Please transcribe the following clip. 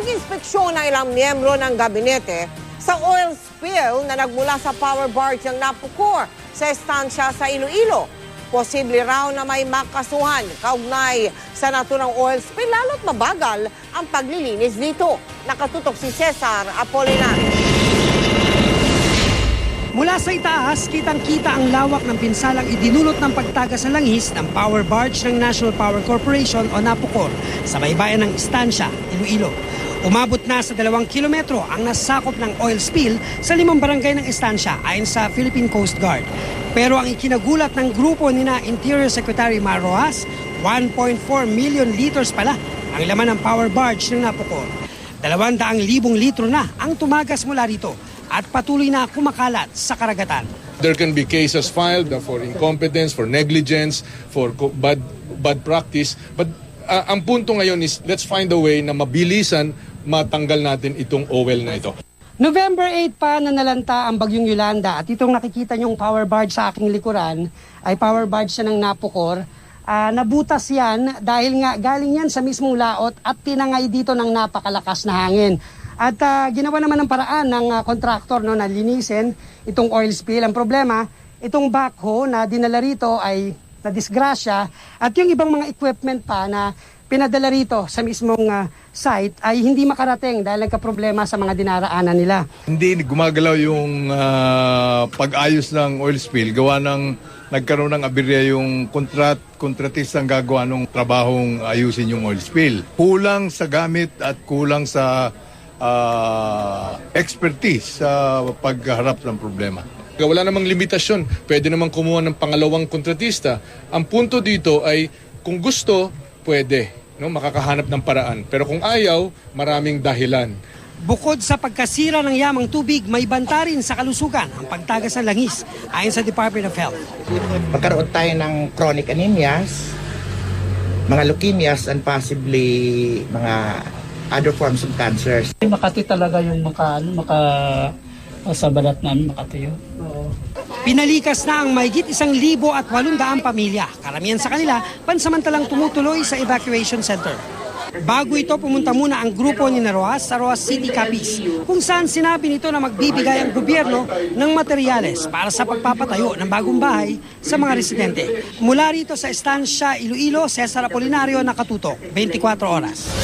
Nag-inspeksyon ng ilang miyembro ng gabinete sa oil spill na nagmula sa power barge ng Napocor sa estansya sa Iloilo. Posible raw na may makasuhan kaugnay sa naturang oil spill lalo't mabagal ang paglilinis dito. Nakatutok si Cesar Apolinario. Mula sa itaas, kitang-kita ang lawak ng pinsalang idinulot ng pagtagas sa langis ng power barge ng National Power Corporation o NAPOCOR sa baybayan ng Estancia, Iloilo. Umabot na sa dalawang kilometro ang nasakop ng oil spill sa limang barangay ng Estancia ayon sa Philippine Coast Guard. Pero ang ikinagulat ng grupo ni na Interior Secretary Mar Rojas, 1.4 million liters pala ang laman ng power barge ng NAPOCOR. Dalawandaang libong litro na ang tumagas mula rito at patuloy na kumakalat sa karagatan. There can be cases filed for incompetence, for negligence, for bad bad practice. But uh, ang punto ngayon is let's find a way na mabilisan matanggal natin itong OL na ito. November 8 pa na nalanta ang bagyong Yolanda at itong nakikita nyong power barge sa aking likuran ay power barge siya ng Napocor. Ah, nabutas yan dahil nga galing yan sa mismong laot at tinangay dito ng napakalakas na hangin. At ah, ginawa naman ng paraan ng ah, kontraktor no, na linisin itong oil spill. Ang problema, itong backhoe na dinala rito ay nadisgrasya at yung ibang mga equipment pa na pinadala rito sa mismong ah, site ay hindi makarating dahil nagka-problema sa mga dinaraanan nila. Hindi gumagalaw yung ah, pag-ayos ng oil spill. Gawa ng nagkaroon ng aberya yung kontrat, kontratistang gagawa ng trabahong ayusin yung oil spill. Kulang sa gamit at kulang sa ah, expertise sa pagharap ng problema. Wala namang limitasyon. Pwede namang kumuha ng pangalawang kontratista. Ang punto dito ay kung gusto, pwede. No, makakahanap ng paraan. Pero kung ayaw, maraming dahilan. Bukod sa pagkasira ng yamang tubig, may banta rin sa kalusugan ang pagtagas ng langis ayon sa Department of Health. magkaroon tayo ng chronic anemias, mga leukemias, and possibly mga other forms of cancers. Makati talaga yung maka, ano, maka sa balat namin makatayo. Pinalikas na ang mahigit isang libo at walundaang pamilya. Karamihan sa kanila, pansamantalang tumutuloy sa evacuation center. Bago ito, pumunta muna ang grupo ni Naroas sa Roas City Capiz, kung saan sinabi nito na magbibigay ang gobyerno ng materyales para sa pagpapatayo ng bagong bahay sa mga residente. Mula rito sa Estancia, Iloilo, Cesar Apolinario, nakatutok, 24 oras.